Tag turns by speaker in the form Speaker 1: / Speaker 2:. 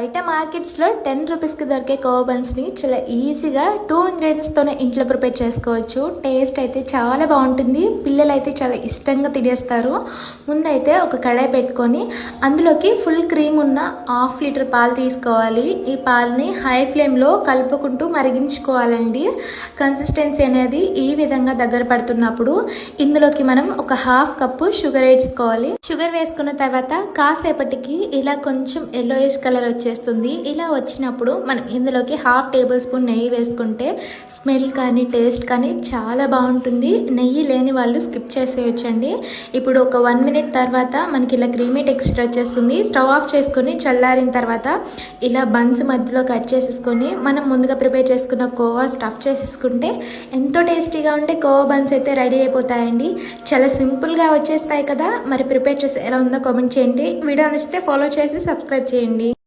Speaker 1: బయట మార్కెట్స్లో టెన్ రూపీస్కి దొరికే కోవా చాలా ఈజీగా టూ ఇంగ్రీడియంట్స్తోనే ఇంట్లో ప్రిపేర్ చేసుకోవచ్చు. టేస్ట్ అయితే చాలా బాగుంటుంది. పిల్లలు అయితే చాలా ఇష్టంగా తినేస్తారు. ముందైతే ఒక కడాయి పెట్టుకొని అందులోకి ఫుల్ క్రీమ్ ఉన్న హాఫ్ లీటర్ పాలు తీసుకోవాలి. ఈ పాలని హై ఫ్లేమ్లో కలుపుకుంటూ మరిగించుకోవాలండి. కన్సిస్టెన్సీ అనేది ఈ విధంగా దగ్గర పడుతున్నప్పుడు ఇందులోకి మనం ఒక హాఫ్ కప్పు షుగర్ వేసుకోవాలి. షుగర్ వేసుకున్న తర్వాత కాసేపటికి ఇలా కొంచెం ఎల్లోయిష్ కలర్ వచ్చి వచ్చేస్తుంది ఇలా వచ్చినప్పుడు మనం ఇందులోకి హాఫ్ టేబుల్ స్పూన్ నెయ్యి వేసుకుంటే స్మెల్ కానీ టేస్ట్ కానీ చాలా బాగుంటుంది. నెయ్యి లేని వాళ్ళు స్కిప్ చేసేయచ్చండి. ఇప్పుడు ఒక వన్ మినిట్ తర్వాత మనకి ఇలా క్రీమీ టెక్స్చర్ వచ్చేస్తుంది. స్టవ్ ఆఫ్ చేసుకొని చల్లారిన తర్వాత ఇలా బన్స్ మధ్యలో కట్ చేసేసుకొని మనం ముందుగా ప్రిపేర్ చేసుకున్న కోవా స్టఫ్ చేసేసుకుంటే ఎంతో టేస్టీగా ఉండే కోవా బన్స్ అయితే రెడీ అయిపోతాయండి. చాలా సింపుల్గా వచ్చేస్తాయి కదా. మరి ప్రిపేర్ చేసి ఎలా ఉందో కామెంట్ చేయండి. వీడియో నచ్చితే ఫాలో చేసి సబ్స్క్రైబ్ చేయండి.